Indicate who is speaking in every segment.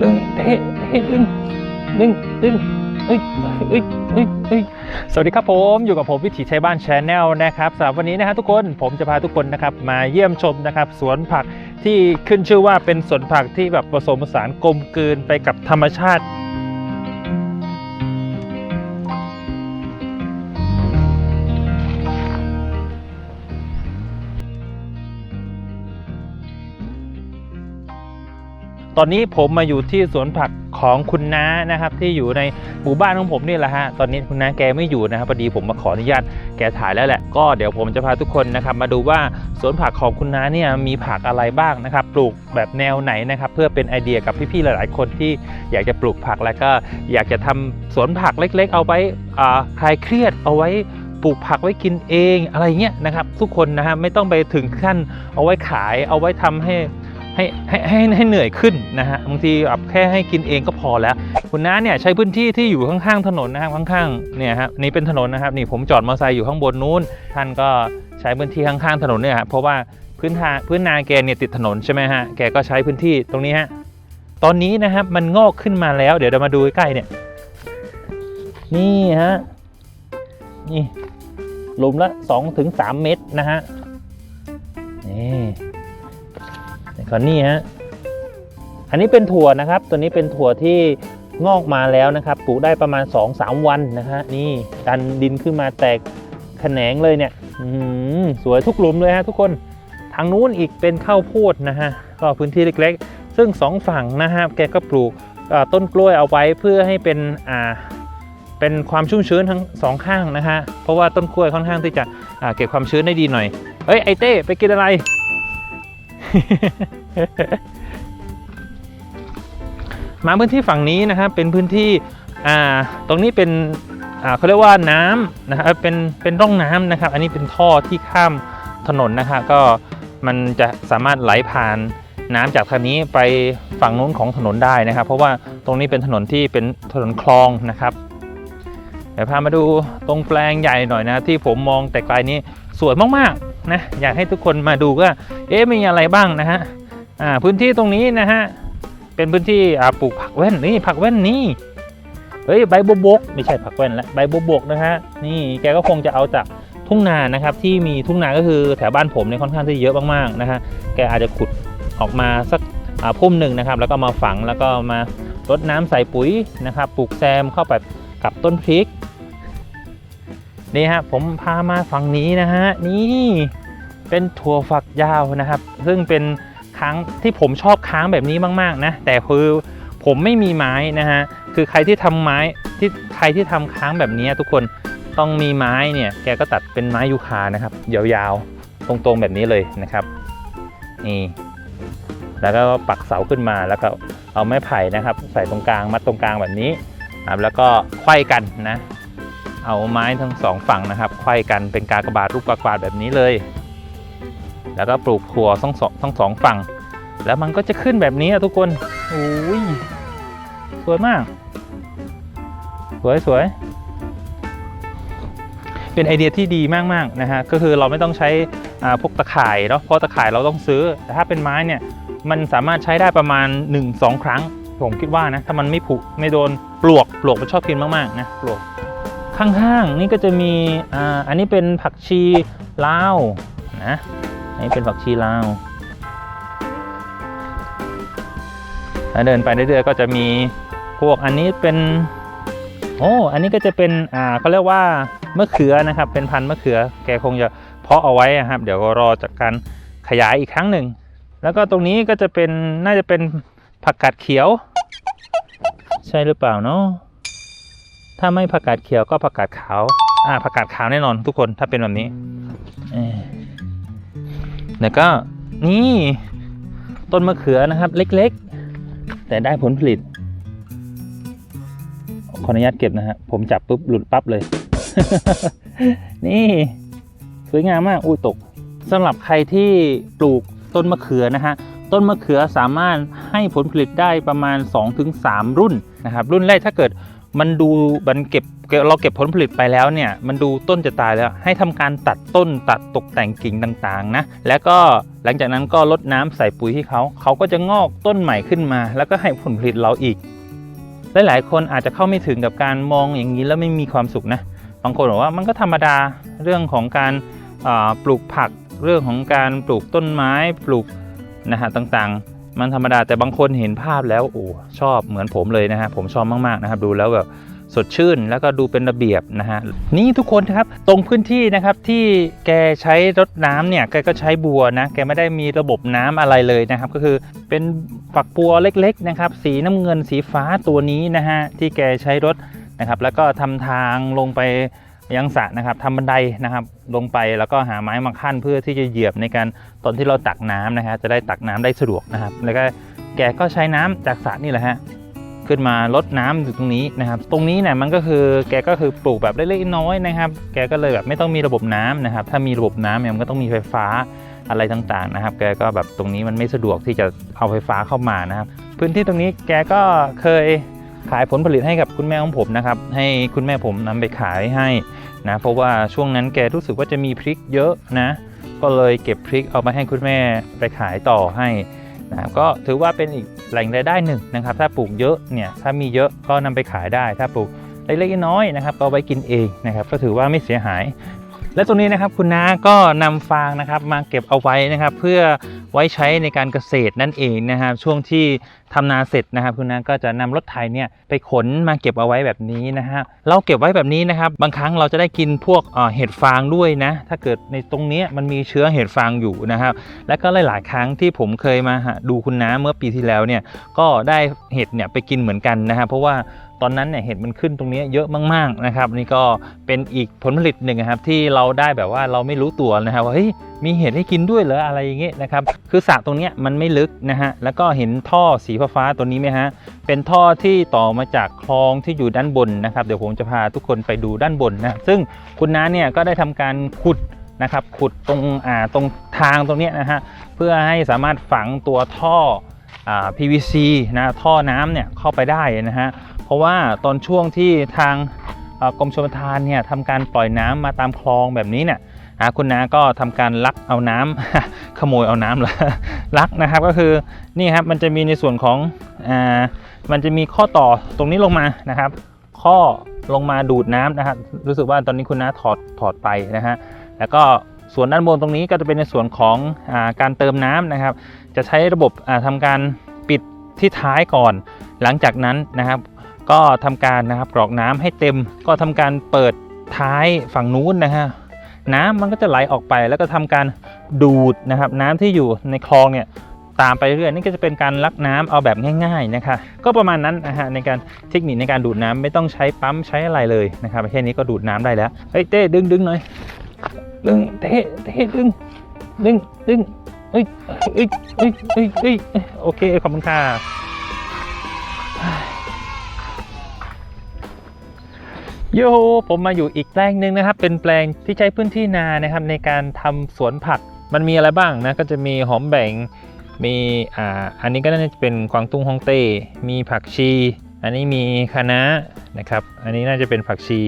Speaker 1: ดึงเฮ้เฮ้ สวัสดีครับผมอยู่กับผมวิถีชัยบ้านชาแนลนะครับสำหรับวันนี้นะครับทุกคนผมจะพาทุกคนนะครับมาเยี่ยมชมนะครับสวนผักที่ขึ้นชื่อว่าเป็นสวนผักที่แบบผสมผสานกลมกลืนไปกับธรรมชาติ อนนี้ผมมาอยู่ที่สวนผักของคุณน้านะครับที่อยู่ในหมู่บ้านของผมนี่แหละฮะตอนนี้คุณน้าแกไม่อยู่นะครับพอดีผมมาขออนุญาตแกถ่ายแล้วแหละก็เดี๋ยวผมจะพาทุกคนนะครับมาดูว่าสวนผักของคุณน้าเนี่ยมีผักอะไรบ้างนะครับปลูกแบบแนวไหนนะครับเพื่อเป็นไอเดียกับพี่ๆหลาย ๆ คนที่อยากจะปลูกผักแล้วก็อยากจะทำสวนผักเล็ก ๆ เอาไว้อาคลายเครียดเอาไว้ปลูกผักไว้กินเองอะไรเงี้ยนะครับทุกคนนะฮะไม่ต้องไปถึงขั้นเอาไว้ขายเอาไว้ทำให้ ให้ให้ให้ให้เหนื่อยขึ้นนะฮะบางทีแบบแค่ให้กินเองก็พอแล้ว คุณน้าเนี่ยใช้พื้นที่ที่อยู่ข้างๆถนนนะครับข้างๆเนี่ยครับนี่เป็นถนนนะครับนี่ผมจอดมอเตอร์ไซค์อยู่ข้างบนนู้น ท่านก็ใช้พื้นที่ข้างๆถนนเนี่ยครับเพราะว่าพื้นทางพื้นนาแกเนี่ยติดถนนใช่ไหมฮะแกก็ใช้พื้นที่ตรงนี้ฮะตอนนี้นะครับมันงอกขึ้นมาแล้ว เดี๋ยวเรามาดูใกล้เนี่ย นี่ฮะนี่หลุมละ2-3ถึง3เมตรนะฮะนี่ คอนนี่ฮะอันนี้เป็นถั่วนะครับ ตัวนี้เป็นถั่วที่งอกมาแล้วนะครับ ปลูกได้ประมาณ 2-3 วันนะฮะนี่ดันดินขึ้นมาแตกแขนงเลยเนี่ยสวยทุกหลุมเลยฮะทุกคนทางนู้นอีกเป็นข้าวโพดนะฮะก็พื้นที่เล็กๆ ซึ่งสองฝั่งนะฮะแกก็ปลูกต้นกล้วยเอาไว้เพื่อให้เป็นอ่าเป็นความชุ่มชื้นทั้งสองข้างนะฮะเพราะว่าต้นกล้วยค่อนข้างที่จะเก็บความชื้นได้ดีหน่อยเฮ้ยไอเต้ไปกินอะไร มาพื้นที่ฝั่งนี้นะครับเป็นพื้นที่อ่าตรงนี้เป็นอ่าเขาเรียกว่าน้ำนะครับเป็นเป็นร่องน้ำนะครับ อันนี้เป็นท่อที่ข้ามถนนนะครับก็มันจะสามารถไหลผ่านน้ำจากทางนี้ไปฝั่งนู้นของถนนได้นะครับ เพราะว่าตรงนี้เป็นถนนที่เป็นถนนคลองนะครับเดี๋ยวพามาดูตรงแปลงใหญ่หน่อยนะ ที่ผมมองแต่ไกลนี้สวยมากๆ นะอยากให้ทุกคนมาดูว่าเอ๊ะมีอะไรบ้างนะฮะอ่าพื้นที่ตรงนี้นะฮะเป็นพื้นที่อ่าปลูกผักแว่นนี่ผักแว่นนี่เฮ้ยใบบัวบกไม่ใช่ผักแว่นละใบบัวบกนะฮะนี่แกก็คงจะเอาจากทุ่งนานะครับที่มีทุ่งนาก็คือแถวบ้านผมเนี่ยค่อนข้างที่เยอะมากๆนะฮะแกอาจจะขุดออกมาสักอ่าพุ่มหนึ่งนะครับ แล้วก็มาฝังแล้วก็มารดน้ำใส่ปุ๋ยนะครับปลูกแซมเข้าไปกับต้นพริกนี่ฮะผมพามาฝั่งนี้นะฮะนี่ เป็นถั่วฝักยาวนะครับ ซึ่งเป็นค้างที่ผมชอบค้างแบบนี้มาก ๆ นะ แต่คือผมไม่มีไม้นะฮะ คือใครที่ทำไม้ที่ใครที่ทำค้างแบบนี้ทุกคนต้องมีไม้เนี่ย แกก็ตัดเป็นไม้ยูคานะครับ ยาวๆ ตรงๆแบบนี้เลยนะครับ นี่ แล้วก็ปักเสาขึ้นมาแล้วก็เอาไม้ไผ่นะครับ ใส่ตรงกลางมัดตรงกลางแบบนี้ครับแล้วก็ไขว้กันนะ เอาไม้ทั้งสองฝั่งนะครับไขว้กันเป็นกากบาทรูปกากบาทแบบนี้เลย แล้วก็ปลูกถั่วทั้งสองทั้งสองฝั่ง แล้วมันก็จะขึ้นแบบนี้อะทุกคนโอ้ยสวยมาก สวยสวยเป็นไอเดียที่ดีมากๆนะฮะก็คือเราไม่ต้องใช้พวกตะข่ายเนาะเพราะตะข่ายเราต้องซื้อ แต่ถ้าเป็นไม้เนี่ยมันสามารถใช้ได้ประมาณ 1-2 ครั้ง ผมคิดว่านะถ้ามันไม่ผุไม่โดนปลวกปลวกมันชอบกินมากๆนะปลวกข้างๆนี่ก็จะมีอ่าอันนี้เป็นผักชีลาวนะ อันนี้เป็นผักชีลาวแล้วเดินไปเรื่อยๆก็จะมีพวกอันนี้เป็นโอ้อันนี้ก็จะเป็นอ่าเขาเรียกว่ามะเขือนะครับ เป็นพันธุ์มะเขือ แกคงจะเพาะเอาไว้อะครับ เดี๋ยวรอจากการขยายอีกครั้งหนึ่ง แล้วก็ตรงนี้ก็จะเป็นน่าจะเป็นผักกาดเขียว ใช่หรือเปล่าเนาะถ้าไม่ผักกาดเขียวก็ผักกาดขาว อ่าผักกาดขาวแน่นอนทุกคนถ้าเป็นแบบนี้ แล้วก็นี่ต้นมะเขือนะครับเล็กๆ แต่ได้ผลผลิต ขออนุญาตเก็บนะฮะผมจับปุ๊บหลุดปั๊บเลย นี่สวยงามมากอุ้ยตกสำหรับใครที่ปลูกต้นมะเขือนะฮะต้นมะเขือสามารถให้ผลผลิตได้ประมาณ 2-3 รุ่นนะครับ รุ่นแรกถ้าเกิด มันดูมันเก็บเราเก็บผลผลิตไปแล้วเนี่ยมันดูต้นจะตายแล้วให้ทำการตัดต้นตัดตกแต่งกิ่งต่างๆนะแล้วก็หลังจากนั้นก็ลดน้ำใส่ปุ๋ยให้เขาเขาก็จะงอกต้นใหม่ขึ้นมา แล้วก็ให้ผลผลิตเราอีกหลายๆคนอาจจะเข้าไม่ถึงกับการมองอย่างนี้แล้วไม่มีความสุขนะบางคนบอกว่ามันก็ธรรมดาเรื่องของการปลูกผัก เรื่องของการปลูกต้นไม้ปลูกนะฮะต่างๆ มันธรรมดาแต่บางคนเห็นภาพแล้วโอ้ชอบเหมือนผมเลยนะฮะผมชอบมากๆนะครับ ดูแล้วแบบสดชื่นแล้วก็ดูเป็นระเบียบนะฮะนี่ทุกคนครับตรงพื้นที่นะครับที่แกใช้รดน้ำเนี่ยแกก็ใช้บัวนะแกไม่ได้มีระบบน้ำอะไรเลยนะครับ ก็คือเป็นฝักบัวเล็กๆนะครับสีน้ำเงินสีฟ้าตัวนี้นะฮะที่แกใช้รดนะครับแล้วก็ทำทางลงไป ยังสระนะครับทำบันไดนะครับ ลงไปแล้วก็หาไม้มาขั้นเพื่อที่จะเหยียบในการตอนที่เราตักน้ำนะครับจะได้ตักน้ำได้สะดวกนะครับ แล้วก็แกก็ใช้น้ำจากสระนี่แหละฮะขึ้นมาลดน้ำอยู่ตรงนี้นะครับ ตรงนี้เนี่ยมันก็คือแกก็คือปลูกแบบเล็กๆน้อยๆนะครับ แกก็เลยแบบไม่ต้องมีระบบน้ำนะครับ ถ้ามีระบบน้ำเนี่ยมันก็ต้องมีไฟฟ้าอะไรต่างๆนะครับ แกก็แบบตรงนี้มันไม่สะดวกที่จะเอาไฟฟ้าเข้ามานะครับ พื้นที่ตรงนี้แกก็เคย ขายผลผลิตให้กับคุณแม่ของผมนะครับ ให้คุณแม่ผมนำไปขายให้นะ เพราะว่าช่วงนั้นแกรู้สึกว่าจะมีพริกเยอะนะ ก็เลยเก็บพริกเอามาให้คุณแม่ไปขายต่อให้นะก็ถือว่าเป็นอีกแหล่งรายได้หนึ่งนะครับ ถ้าปลูกเยอะเนี่ยถ้ามีเยอะก็นำไปขายได้ ถ้าปลูกเล็กๆน้อยๆนะครับก็เอาไว้กินเองนะครับ ก็ถือว่าไม่เสียหาย และตรงนี้นะครับคุณน้าก็นำฟางนะครับมาเก็บเอาไว้นะครับ เพื่อไว้ใช้ในการเกษตรนั่นเองนะครับ ช่วงที่ทำนาเสร็จนะครับ คุณน้าก็จะนำรถไถเนี่ยไปขนมาเก็บเอาไว้แบบนี้นะฮะเราเก็บไว้แบบนี้นะครับ บางครั้งเราจะได้กินพวกเห็ดฟางด้วยนะ ถ้าเกิดในตรงนี้มันมีเชื้อเห็ดฟางอยู่นะครับ และก็หลาย ๆ ครั้งที่ผมเคยมาหาดูคุณน้าเมื่อปีที่แล้วเนี่ยก็ได้เห็ดเนี่ยไปกินเหมือนกันนะครับเพราะว่า ตอนนั้นเนี่ยเห็ดมันขึ้นตรงนี้เยอะมากๆนะครับ นี่ก็เป็นอีกผลผลิตหนึ่งครับ ที่เราได้แบบว่าเราไม่รู้ตัวนะครับว่าเฮ้ยมีเห็ดให้กินด้วยเหรออะไรอย่างเงี้ยนะครับ คือสระตรงนี้มันไม่ลึกนะฮะแล้วก็เห็นท่อสีฟ้าตัวนี้ไหมฮะเป็นท่อที่ต่อมาจากคลองที่อยู่ด้านบนนะครับ เดี๋ยวผมจะพาทุกคนไปดูด้านบนนะซึ่งคุณน้าเนี่ยก็ได้ทำการขุดนะครับขุดตรงอ่าตรงทางตรงนี้นะฮะเพื่อให้สามารถฝังตัวท่ออ่า PVC นะท่อน้ำเนี่ยเข้าไปได้นะฮะ ราะว่าตอนช่วงที่ทางกรมชลประทานเนี่ยทำการปล่อยน้ำมาตามคลองแบบนี้เนี่ยคุณน้าก็ทำการลักเอาน้ำขโมยเอาน้ำละลักนะครับก็คือนี่ครับมันจะมีในส่วนของอ่ามันจะมีข้อต่อตรงนี้ลงมานะครับ ข้อลงมาดูดน้ำนะครับรู้สึกว่าตอนนี้คุณน้าถอดถอดไปนะฮะแล้วก็ส่วนด้านบนตรงนี้ก็จะเป็นในส่วนของอาการเติมน้ำนะครับ จะใช้ระบบอ่าทำการปิดที่ท้ายก่อน หลังจากนั้นนะครับ ก็ทำการนะครับกรอกน้ำให้เต็ม ก็ทำการเปิดท้ายฝั่งนู้นนะฮะน้ำมันก็จะไหลออกไป แล้วก็ทำการดูดนะครับน้ำที่อยู่ในคลองเนี่ยตามไปเรื่อยนี่ก็จะเป็นการลักน้ำเอาแบบง่ายๆนะคะก็ประมาณนั้นนะฮะในการเทคนิคในการดูดน้ำไม่ต้องใช้ปั๊มใช้อะไรเลยนะครับแค่นี้ก็ดูดน้ำได้แล้วเฮ้ยเต้ดึงดึงหน่อยดึงเต้เต้ดึงดึงดึงเอ้ยเอ้ยเอ้ยเอ้ยเอ้ยเอ้ยโอเคขอบคุณค่ะ โยผมมาอยู่อีกแปลงหนึ่งนะครับ เป็นแปลงที่ใช้พื้นที่นานะครับ ในการทำสวนผักมันมีอะไรบ้างนะก็จะมีหอมแบ่งมีอ่าอันนี้ก็น่าจะเป็นกวางตุ้งฮ่องเต้ มีผักชี อันนี้มีคะน้านะครับ อันนี้น่าจะเป็นผักชี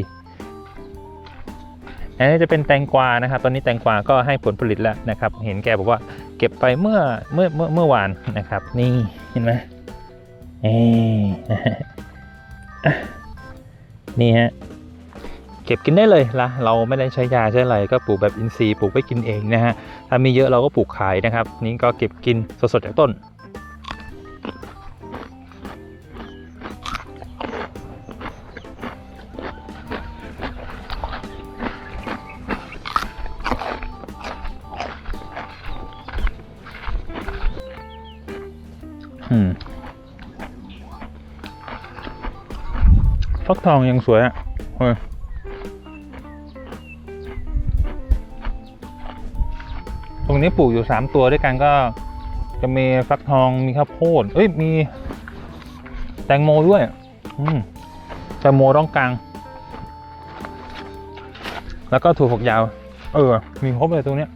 Speaker 1: อันนี้จะเป็นแตงกวานะครับ ตอนนี้แตงกวาก็ให้ผลผลิตแล้วนะครับ เห็นแกบอกว่าเก็บไปเมื่อเมื่อเมื่อเมื่อวานนะครับ นี่เห็นไหมเอ๊ะนี่ฮะ เก็บกินได้เลยละเราไม่ได้ใช้ยาใช้อะไรก็ปลูกแบบอินทรีย์ปลูกไว้กินเองนะฮะถ้ามีเยอะเราก็ปลูกขายนะครับ นี่ก็เก็บกินสดๆจากต้นอืมฟักทองยังสวยอะเฮ้ย นี้ปลูกอยู่สามตัวด้วยกันก็จะมีฟักทองมีข้าวโพดเอ้ยมี แตงโมด้วยอืมแตงโมร่องกลาง แล้วก็ถั่วฝักยาว เออ มีครบเลยตรงเนี้ย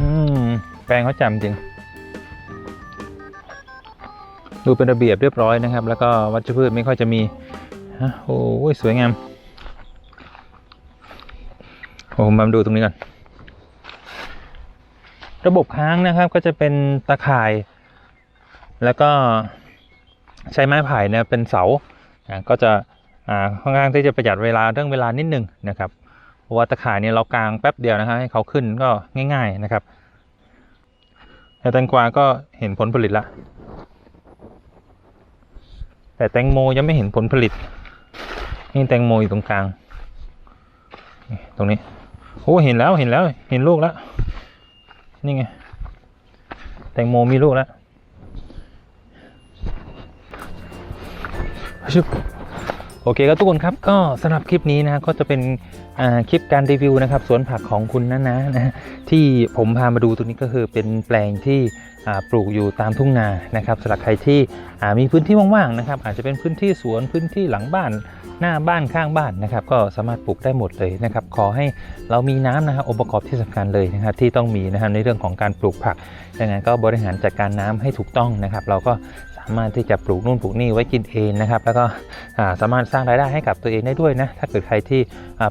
Speaker 1: อืม แปลงเขาจำจริง ดูเป็นระเบียบเรียบร้อยนะครับ แล้วก็วัชพืชไม่ค่อยจะมีฮะโอ้ยสวยงามโอ้ผมมาดูตรงนี้ก่อน ระบบค้างนะครับก็จะเป็นตะข่าย แล้วก็ใช้ไม้ไผ่เนี่ยเป็นเสาก็จะค่อนข้างที่จะประหยัดเวลาเรื่องเวลานิดหนึงนะครับเพราะว่าตะข่ายเนี่ยเรากางแป๊บเดียวนะครับให้เขาขึ้นก็ง่าย ๆนะครับแต่แตงกวาก็เห็นผลผลิตละแต่แตงโมยังไม่เห็นผลผลิตนี่แตงโมอยู่ตรงกลาง ตรงนี้โอ้เห็นแล้วเห็นแล้วเห็นลูกแล้ว นี่ไง แตงโมมีลูกแล้วชึบโอเคครับทุกคนครับก็สำหรับคลิปนี้นะก็จะเป็นคลิปการรีวิวนะครับสวนผักของคุณนะนะนะที่ผมพามาดูตรงนี้ก็คือเป็นแปลงที่ปลูกอยู่ตามทุ่งนานะครับสำหรับใครที่มีพื้นที่ว่างๆนะครับอาจจะเป็นพื้นที่สวนพื้นที่หลังบ้าน หน้าบ้านข้างบ้านนะครับ ก็สามารถปลูกได้หมดเลยนะครับ ขอให้เรามีน้ำนะครับองค์ประกอบที่สำคัญเลยนะครับที่ต้องมีนะครับในเรื่องของการปลูกผักยังไงก็บริหารจัดการน้ำให้ถูกต้องนะครับ เราก็ามารถที่จะปลูกนู่นปลูกนี่ไว้กินเองนะครับ แล้วก็สามารถสร้างรายได้ให้กับตัวเองได้ด้วยนะ ถ้าเกิดใครที่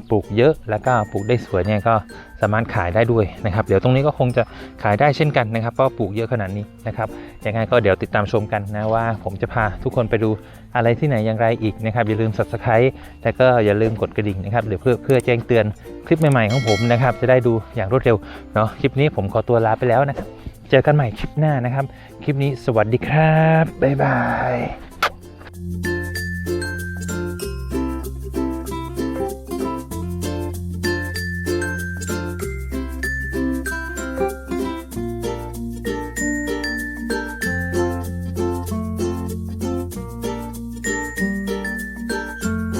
Speaker 1: ปลูกเยอะแล้วก็ปลูกได้สวยเนี่ยก็สามารถขายได้ด้วยนะครับ เดี๋ยวตรงนี้ก็คงจะขายได้เช่นกันนะครับเพราะปลูกเยอะขนาดนี้นะครับยังไงก็เดี๋ยวติดตามชมกันนะว่าผมจะพาทุกคนไปดูอะไรที่ไหนอย่างไรอีกนะครับ อย่าลืม subscribe แล้วก็อย่าลืมกดกระดิ่งนะครับหรือเพื่อเพื่อแจ้งเตือนคลิปใหม่ๆของผมนะครับ จะได้ดูอย่างรวดเร็วเนาะคลิปนี้ผมขอตัวลาไปแล้วนะครับ เจอกันใหม่คลิปหน้านะครับ คลิปนี้สวัสดีครับ บ๊ายบาย